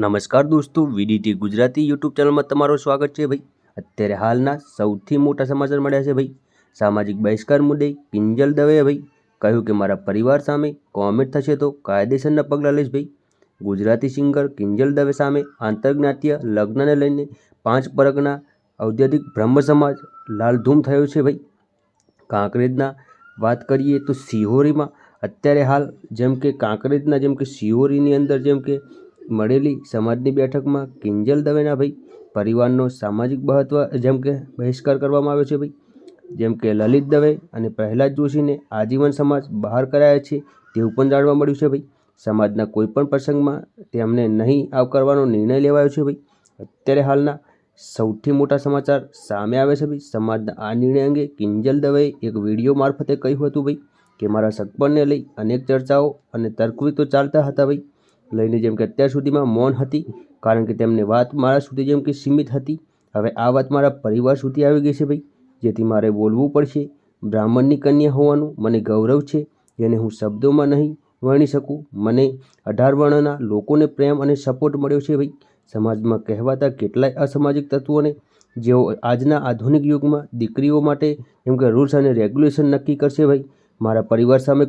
નમસ્કાર દોસ્તો, VDT Gujarati YouTube ચેનલમાં તમારું સ્વાગત છે ભાઈ. અત્યારે હાલના સૌથી મોટા સમાચાર મળ્યા છે ભાઈ. સામાજિક બહિષ્કાર મુદ્દે કિંજલ દવેએ ભાઈ કહ્યું કે મારા પરિવાર સામે કોમેન્ટ થશે તો કાયદેસરના પગલાં લઈશ ભાઈ. ગુજરાતી સિંગર કિંજલ દવે સામે આંતરજ્ઞાતીય લગ્નને લઈને પાંચ પરગના ઔદ્યોગિક બ્રહ્મ સમાજ લાલધૂમ થયો છે ભાઈ. કાંકરેજના વાત કરીએ તો સિહોરીમાં અત્યારે હાલ જેમ કે કાંકરેજના જેમ કે સિહોરીની અંદર જેમ કે મળેલી સમાજની બેઠકમાં કિંજલ દવેના ભાઈ પરિવારનો સામાજિક મહત્વ જેમ કે બહિષ્કાર કરવામાં આવ્યો છે ભાઈ. જેમ કે લલિત દવે અને પ્રહલાદ જોશીને આજીવન સમાજ બહાર કરાયા છે તેવું પણ જાણવા મળ્યું છે ભાઈ. સમાજના કોઈપણ પ્રસંગમાં તેમને નહીં આવકારવાનો નિર્ણય લેવાયો છે ભાઈ. અત્યારે હાલના સૌથી મોટા સમાચાર સામે આવે છે ભાઈ. સમાજના આ નિર્ણય અંગે કિંજલ દવેએ એક વીડિયો મારફતે કહ્યું હતું ભાઈ કે મારા સગપણને લઈ અનેક ચર્ચાઓ અને તર્કવિતો ચાલતા હતા ભાઈ. લઈને જેમ કે અત્યાર સુધીમાં મૌન હતી, કારણ કે તેમની વાત મારા સુધી જેમ કે સીમિત હતી. હવે આ વાત મારા પરિવાર સુધી આવી ગઈ છે ભાઈ, જેથી મારે બોલવું પડશે, બ્રાહ્મણની કન્યા હોવાનું મને ગૌરવ છે, જેને હું શબ્દોમાં નહીં વર્ણી શકું. મને અઢાર વર્ણના લોકોને પ્રેમ અને સપોર્ટ મળ્યો છે ભાઈ. સમાજમાં કહેવાતા કેટલાય અસામાજિક તત્વોને જેઓ આજના આધુનિક યુગમાં દીકરીઓ માટે જેમ કે રૂલ્સ અને રેગ્યુલેશન નક્કી કરશે ભાઈ, મારા પરિવાર સામે